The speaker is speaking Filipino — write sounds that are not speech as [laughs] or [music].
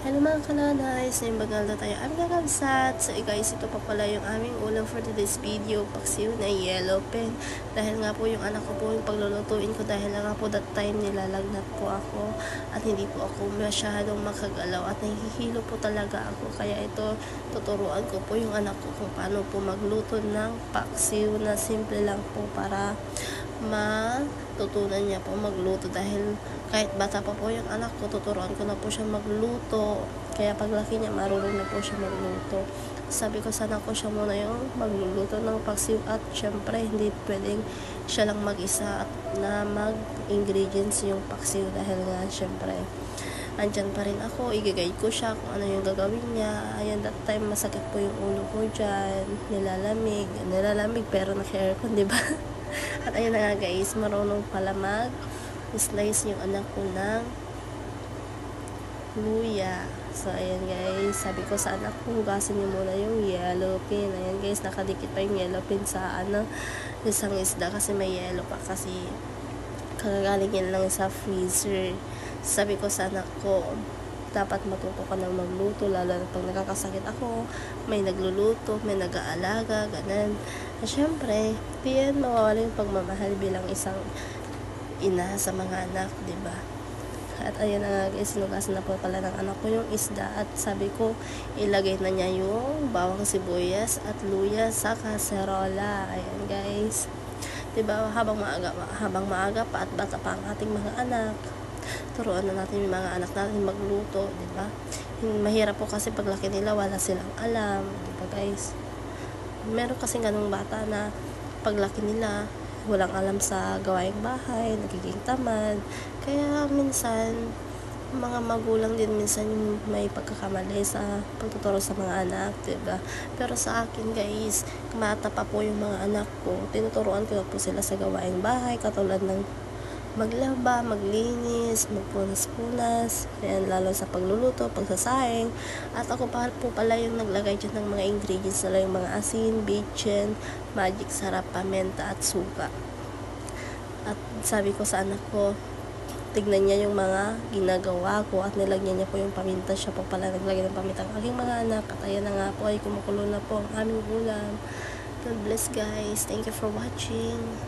Hello mga kananay, sa bagal na tayo aming kakabsat. So guys, ito pa pala yung aming ulam for today's video. Paksiw na yellow pen. Dahil nga po yung anak ko po yung paglulutuin ko dahil nga po that time nilalagnat po ako at hindi po ako masyadong makagalaw at nahihilo po talaga ako. Kaya ito, tuturuan ko po yung anak ko kung paano po magluto ng paksiw na simple lang po para matutunan niya po magluto dahil kahit bata pa po yung anak ko, tuturuan ko na po siya magluto. Kaya paglaki niya, marunong na po siya magluto. Sabi ko sana ko siya muna yung magluluto ng paksiw at syempre hindi pwedeng siya lang mag-isa at na mag-ingredients yung paksiw dahil nga syempre andyan pa rin ako, igagayad ko siya kung ano yung gagawin niya. Ayan, that time masakit po yung ulo ko dyan, nilalamig, nilalamig pero naka-aircon, di ba? [laughs] [laughs] At ayun na nga guys, marunong pala mag slice yung anak ko ng luya. So, ayan guys, sabi ko sa anak ko, hugasin niyo muna yung yellow pin. Ayan guys, nakadikit pa yung yellow pin sa ano, isang isda kasi may yellow pa kasi kagagaling yan lang sa freezer. Sabi ko sa anak ko, dapat matuto ka ng magluto lalo na pag nakakasakit ako may nagluluto, may nag-aalaga ganun at syempre di yan mawawala yung pagmamahal bilang isang ina sa mga anak di ba at ayun na nga guys na po pala ng anak ko yung isda at sabi ko ilagay na niya yung bawang sibuyas at luya sa kaserola ayan guys 'di ba habang maaga habang maaga pa at bata pa ang ating mga anak turuan na natin yung mga anak natin magluto, di ba? Mahirap po kasi paglaki nila, wala silang alam, di ba guys? Meron kasi ganung bata na paglaki nila, walang alam sa gawaing bahay, nagiging tamad. Kaya minsan, mga magulang din minsan yung may pagkakamali sa pagtuturo sa mga anak, diba? Pero sa akin guys, mata pa po yung mga anak ko, tinuturuan ko po sila sa gawaing bahay, katulad ng maglaba, maglinis, magpunas-punas, ayan, lalo sa pagluluto, pagsasaing. At ako pa po pala yung naglagay dyan ng mga ingredients nila, yung mga asin, bitchin, magic sarap, pamenta at suka. At sabi ko sa anak ko, tignan niya yung mga ginagawa ko at nilagyan niya po yung paminta. Siya po pala naglagay ng paminta ang aking mga anak. At ayan na nga po ay kumukulo na po ang aming ulam. God bless guys. Thank you for watching.